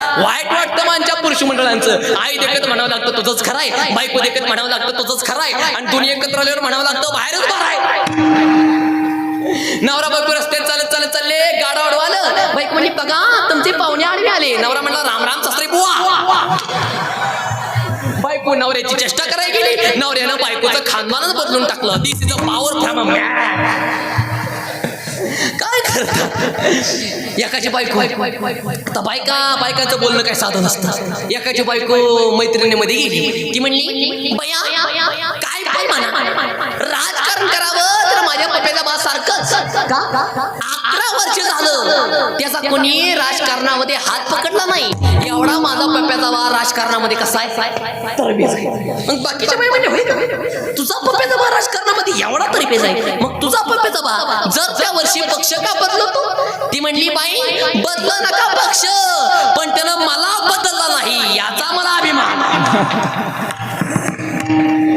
वाईट वाटतं माणच्या पुरुष मंडळांचं. आई देखत म्हणावं लागतं तुझंच खराय बायको देखत म्हणावं लागतं तुझंच खराय आणि दोन्ही एकत्र आल्यावर म्हणावं लागतं बाहेरच भराय नवरा बायको रस्त्यात चालत चालत चालले गाडा अडवालं बाईक म्हणली बघा तुमचे पाहुणे आडवे आले. नवरा म्हणला राम राम सासरे बुवा. बायको नवऱ्याची चेष्टा करायला गेली. नवऱ्यानं बायकोचं खानदानच बदलून टाकलं. This is a power from काय करता एकाची बायको. आता बायका बायकाचं बोलणं काय साधन असतं एकाची बायको मैत्रिणीमध्ये गेली. ती म्हणली बया काय काय म्हणा. राजकारण करावं तर माझ्या पप्याला बा सारखंच अकरा वर्ष झालं. त्याचा कोणी राजकारणामध्ये हात पकडला नाही. एवढा माझा पप्याचा बा राजकारणामध्ये कसा आहे? तरबेज आहे मग बाकीच्या बाई म्हणजे तुझा पप्याचा बा राजकारणामध्ये एवढा तरबेज आहे मग तू पप्याचा जर त्या वर्षी पक्ष का बदलतो? ती म्हणली बाई बदल नका पक्ष पण त्यानं मला बदलला नाही याचा मला अभिमान.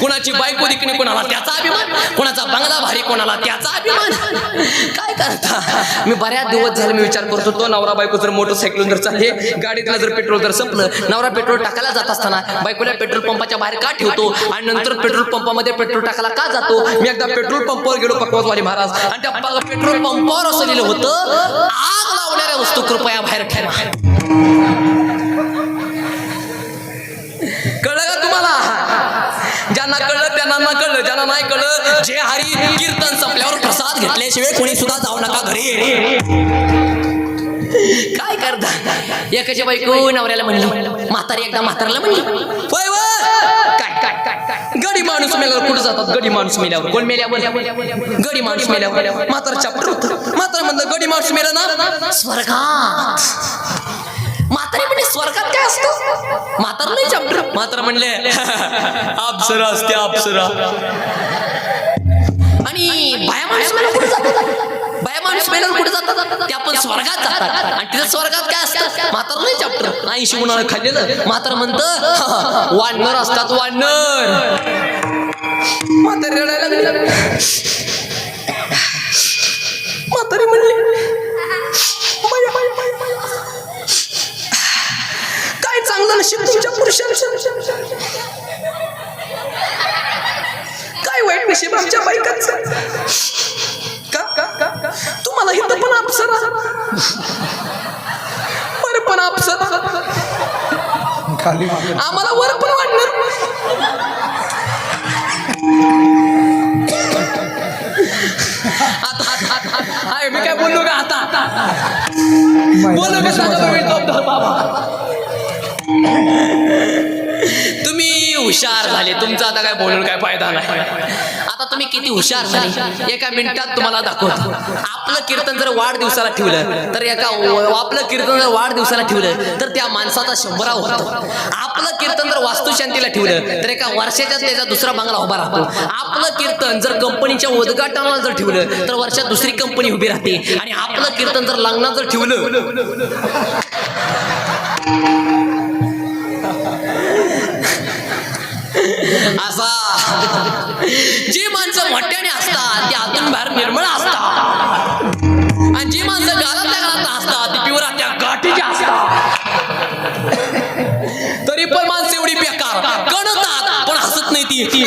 कुणाची बायको दिकणे कोणाला? त्याचा अभिमान. कोणाचा बंगला भारी कोणाला? त्याचा अभिमान. काय करता? मी बऱ्याच दिवस झाले मी विचार करतो तो नवरा बायको जर मोटरसायकल जर चालले गाडीतला जर पेट्रोल जर संपलं नवरा पेट्रोल टाकायला जात असताना बायकोला पेट्रोल पंपाच्या बाहेर का ठेवतो? आणि नंतर पेट्रोल पंपामध्ये पेट्रोल टाकायला का जातो? मी एकदा पेट्रोल पंपावर गेलो पकवाजवाली महाराज. आणि त्या पेट्रोल पंपावर असं लिहिलं होतं आग लावणाऱ्या वस्तू कृपया बाहेर ठेवा. ज्यांना कळलं त्यांना ना कळलं ज्यांना नाही कळलं जे हरी कीर्तन संपल्यावर प्रसाद घेतल्याशिवाय कोणी सुद्धा जाऊ नका घरी. काय करता? एकाची बायको नवऱ्याला म्हणली म्हातारी एकदा म्हाताराला म्हणली. "होय, काय काय? काय काय गडी माणूस मेल्यावर कुठं जातात? गडी माणूस मेल्यावर. कोण मेल्यावर? गडी माणूस मेल्यावर. म्हातारा चापर होत. म्हातारा म्हणलं गडी माणूस मेला ना? स्वर्गात. म्हातारा नाही चॅप्टर म्हातारा म्हणले. अप्सरा असते अप्सरा. आणि बाया माणूस मेला कुठे जातात? बाया माणूस मेला कुठे जातात? ते आपण स्वर्गात जातात. आणि तिथं स्वर्गात काय असतं? म्हातारा नाही चॅप्टर ऐंशी गुणाला खाल्लेलं. म्हातारा म्हणतं वानर असतात वानर. म्हातारी रडायला म्हातारी म्हणली नशीब आमच्या बायकांचं. का का का का? तुम्हाला इथं पण अप्सरा बरं पण अप्सरा आम्हाला वर पण वाटणार आता आता आता हाय मी काय बोललो का आता? बोललो का सांगा बाबा हुशार झाले. तुमचा आता काय बोलून काय फायदा नाही. आता तुम्ही किती हुशार झाले. एका मिनिटात तुम्हाला दाखवतो. आपलं कीर्तन जर वाढदिवसाला ठेवलं तर एका आपलं कीर्तन जर वाढदिवसाला ठेवलं तर त्या माणसाचा शंभरा होतो. आपलं कीर्तन जर वास्तुशांतीला ठेवलं तर एका वर्षाच्या त्याचा दुसरा बंगला उभा राहतो. आपलं कीर्तन जर कंपनीच्या उद्घाटनाला जर ठेवलं तर वर्षात दुसरी कंपनी उभी राहते. आणि आपलं कीर्तन जर लग्नात जर ठेवलं असा. जी माणसं मोठ्याने असतात ती आतून बाहेर निर्मळ असतात. आणि जी माणसं गालातल्या गालात असतात ती पिवरा त्या गाठीची असतात. तरी पण माणसं एवढी बेकार. कणतात पण हसत नाही ती.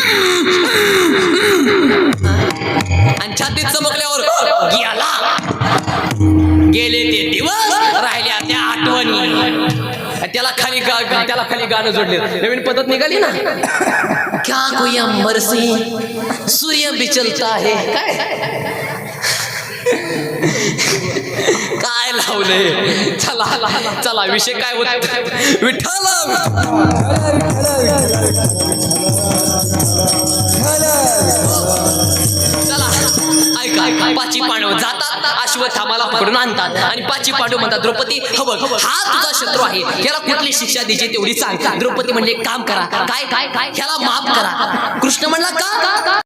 आणि छातीत चमकल्यावर गेला. गेले ते दिवस राहिल्या त्या आठवणी. त्याला खाली गा गा- त्याला खाली गाणं जोडले नवीन पद्धत निघाली ना? क्या कोई अंबर से सूर्य बिचलता है। काय? काय लावलंय? चला चला विषय काय होत? विठ्ठल अश्वथामाला पकडून आणतात. आणि पाची पाडू म्हणतात द्रौपदी हवं हा तुझा शत्रू आहे. याला कुठली शिक्षा द्यायची तेवढी सांग. द्रौपदी म्हणजे काम करा. काय काय काय? ह्याला माफ करा. कृष्ण म्हणला का?